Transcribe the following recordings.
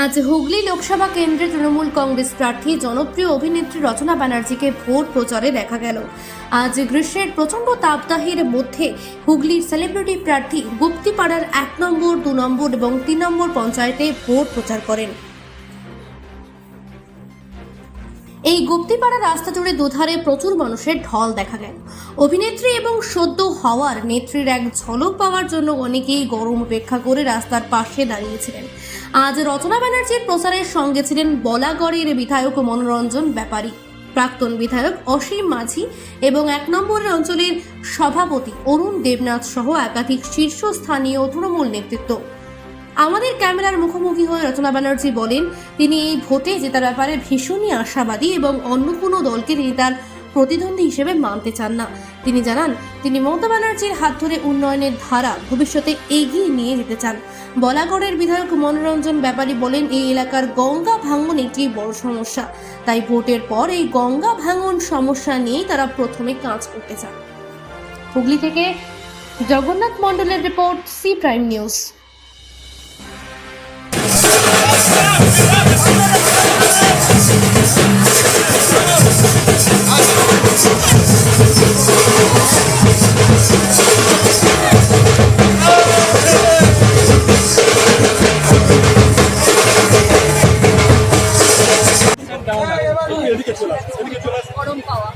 আজ হুগলি লোকসভা কেন্দ্রে তৃণমূল কংগ্রেস প্রার্থী, জনপ্রিয় অভিনেত্রী রচনা ব্যানার্জিকে ভোট প্রচারে দেখা গেল। আজ গ্রীষ্মের প্রচণ্ড তাপদাহের মধ্যে হুগলির সেলিব্রিটি প্রার্থী গুপ্তিপাড়ার এক নম্বর, দু নম্বর এবং তিন নম্বর পঞ্চায়েতে ভোট প্রচার করেন। এই গুপ্তিপাড়া রাস্তা জুড়ে দুধারে প্রচুর মানুষের ঢল দেখা গেল। অভিনেত্রী এবং সদ্য হওয়ার নেত্রীর এক ঝলক পাওয়ার জন্য অনেকেই গরম উপেক্ষা করে রাস্তার পাশে দাঁড়িয়েছিলেন। আজ রচনা ব্যানার্জির প্রচারের সঙ্গে ছিলেন বলাগড়ের বিধায়ক মনোরঞ্জন ব্যাপারী, প্রাক্তন বিধায়ক অসীম মাঝি এবং এক নম্বরের অঞ্চলের সভাপতি অরুণ দেবনাথ সহ একাধিক শীর্ষস্থানীয় তৃণমূল নেতৃত্ব। আমাদের ক্যামেরার মুখোমুখি হয়ে রচনা ব্যানার্জি বলেন, তিনি এই ভোটে জেতার ব্যাপারে ভীষণই আশাবাদী এবং অন্য কোনো দলকে তিনি তার প্রতিদ্বন্দ্বী হিসেবে মানতে চান না। তিনি জানান, তিনি মমতা ব্যানার্জির হাত ধরে উন্নয়নের ধারা ভবিষ্যতে এগিয়ে নিয়ে যেতে চান। বলাগড়ের বিধায়ক মনোরঞ্জন ব্যাপারী বলেন, এই এলাকার গঙ্গা ভাঙন একটি বড় সমস্যা। তাই ভোটের পর এই গঙ্গা ভাঙন সমস্যা নিয়েই তারা প্রথমে কাজ করতে চান। হুগলি থেকে জগন্নাথ মণ্ডলের রিপোর্ট, সি প্রাইম নিউজ। এদিকে চলে আসুন, এদিকে চলে আসুন। গরম পাওয়া।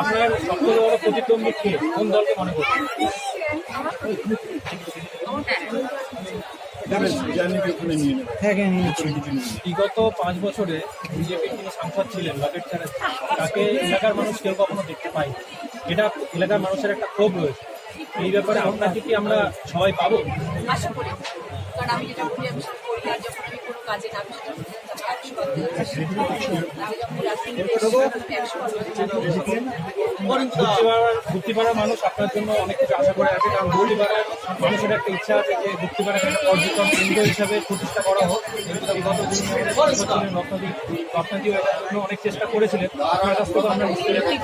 আপনার সবথেকে বড় প্রতিদ্বন্দ্বী কে? কোন দলকে মনে করছেন? বিগত পাঁচ বছরে বিজেপির যিনি সাংসদ ছিলেন লকেট চ্যাটার্জি তাকে এলাকার মানুষ কেউ কখনো দেখতে পায়নি। এটা এলাকার মানুষের একটা ক্ষোভ রয়েছে। এই ব্যাপারে আপনাকে কি আমরা সবাই পাবো? আশা করি। কারণ আমি যেটা বলি আমি সেটা করি আর যখন আমি কোনো কাজে নামি সেটা গুপ্তিপাড়ার মানুষ আপনার জন্য অনেক কিছু আশা করে আছে কারণ গুপ্তিপাড়ার মানুষের একটা ইচ্ছা আছে যে গুপ্তিপাড়াকে একটা পর্যটন কেন্দ্র হিসাবে প্রতিষ্ঠা করা হোক। বিগত এটার জন্য অনেক চেষ্টা করেছিলেন। আপনার কাছ থেকে আমরা বুঝতে পেরেছি।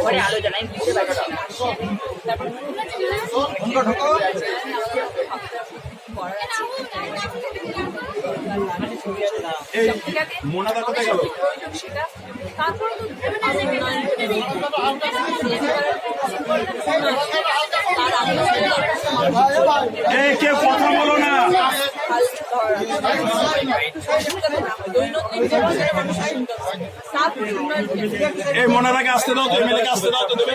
মোনাদা কোথায় গেল তারপরে তো আগে এই কেউ কথা বলো না। এই মোনাদাকে আসতে দাও তো এমএলএ কে আসতে দাও তো দেবে